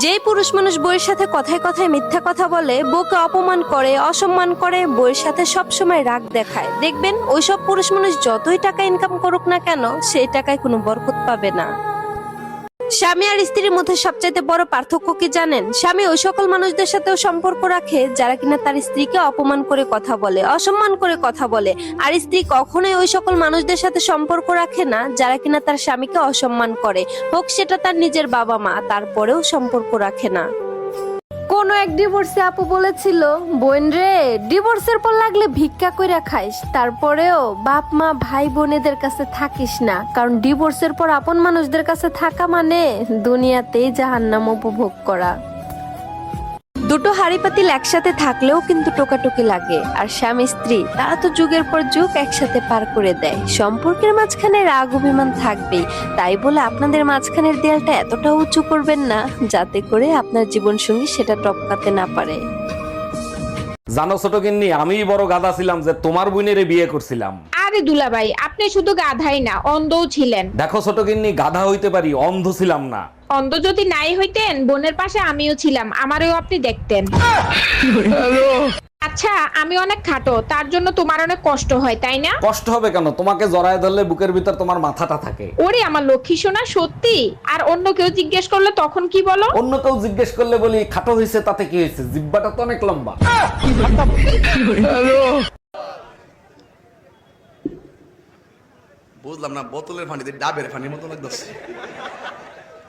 যেই পুরুষ মানুষ বইয়ের সাথে কথায় কথায় মিথ্যা কথা বলে, বউকে অপমান করে, অসম্মান করে, বইয়ের সাথে সবসময় রাগ দেখায়। দেখবেন, ওইসব পুরুষ মানুষ যতই টাকা ইনকাম করুক না কেন, সেই টাকায় কোনো বরকত পাবে না। স্বামী আর স্ত্রীর মধ্যে সবচাইতে বড় পার্থক্য কি জানেন? স্বামী ওই সকল মানুষদের সাথেও সম্পর্ক রাখে, যারা কিনা তার স্ত্রীকে অপমান করে কথা বলে, অসম্মান করে কথা বলে। আর স্ত্রী কখনোই ওই সকল মানুষদের সাথে সম্পর্ক রাখে না, যারা কিনা তার স্বামীকে অসম্মান করে। হোক সেটা তার নিজের বাবা মা তারপরেও সম্পর্ক রাখে না। এক ডিভোর্সে আপু বলেছিল, বোন রে ডিভোর্সের পর লাগলে ভিক্ষা কইরা খাইস, তারপরেও বাপ, মা, ভাই, বোনেদের কাছে থাকিস না। কারণ ডিভোর্সের পর আপন মানুষদের কাছে থাকা মানে দুনিয়াতেই জাহান্নাম উপভোগ করা। দুটো হাড়ি পাতিল একসাথে থাকলেও কিন্তু টোকাটুকি লাগে। আর স্বামী স্ত্রী তারা তো যুগের পর যুগ একসাথে পার করে দেয়। সম্পর্কের মাঝখানে রাগ অভিমান থাকবেই। তাই বলে আপনাদের মাঝখানের দেয়ালটা এতটা উঁচু করবেন না যাতে করে আপনার জীবন সঙ্গী সেটা টপকাতে না পারে। জানো ছোট গিন্নি আমিই বড় গাদা ছিলাম যে তোমার বোনেরে বিয়ে করছিলাম। আরে দুলাভাই আপনি শুধু গাধাই না অন্ধও ছিলেন। দেখো ছোট গিন্নি গাধা হইতে পারি অন্ধ ছিলাম না। অন্ধ যদি নাই হইতেন বোনের পাশে আমিও ছিলাম আমারও আপনি দেখতেন। আচ্ছা আমি অনেক খাটো তার জন্য তোমার অনেক কষ্ট হয় তাই না? কষ্ট হবে কেন? তোমাকে জড়ায় ধরলে বুকের ভিতর তোমার মাথাটা থাকে। ওরে আমার লক্ষ্মী সোনা সত্যি? আর অন্য কেউ জিজ্ঞেস করলে তখন কি বলো? অন্য কেউ জিজ্ঞেস করলে বলি খাটো হয়েছে তাতে কি হয়েছে জিব্বাটা তো অনেক লম্বা। বুঝলাম না বোতলের দিয়ে ডাবের পানির মতো লাগতেছে।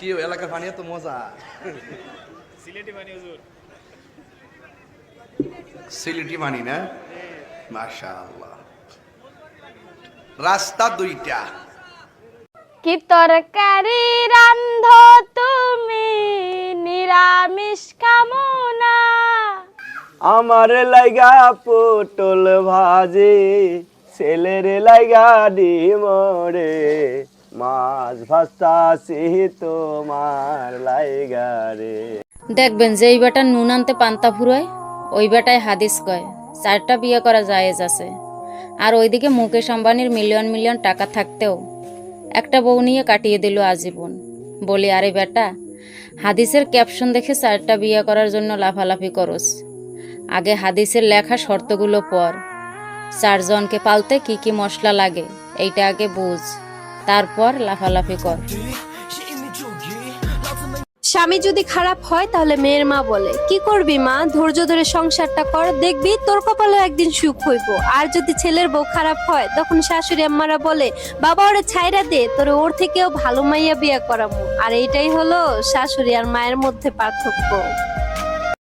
কি এলাকার পানি এত মজা? সিলেটি পানি না? মাশাআল্লাহ। রাস্তা দুইটা। কি তরকারি রান্ধ তুমি? নিরামিষ কামনা। আমার লাইগা পটল ভাজি ছেলের লাইগা ডিমরে মাছ ভাস্তাছি তোমার লাইগা রে। দেখবেন যে এই বেটা নুন আনতে পান্তা ফুরোয়, ওই বেটায় হাদিস কয়, চারটা বিয়ে করা জায়েজ আছে। আর ওইদিকে মুকেশ আম্বানির মিলিয়ন মিলিয়ন টাকা থাকতেও একটা বউ নিয়ে কাটিয়ে দিল আজীবন। বলি, আরে বেটা, হাদিসের ক্যাপশন দেখে চারটা বিয়ে করার জন্য লাফালাফি করস। আগে হাদিসের লেখা শর্তগুলো পর চারজনকে পালতে কি কি মশলা লাগে, এইটা আগে বুঝ। তারপর লাফালাফি কর। স্বামী যদি খারাপ হয়, তাহলে মেয়ের মা বলে, কি করবি মা? ধৈর্য ধরে সংসারটা কর, দেখবি তোর কপালে একদিন সুখ হইব। আর যদি ছেলের বউ খারাপ হয়, তখন শাশুড়ি আম্মারা বলে, বাবা, ওরে ছাইরা দে, তোরে ওর থেকেও ভালো মাইয়া বিয়া করামু। আর এটাই হলো শাশুড়ি আর মায়ের মধ্যে পার্থক্য।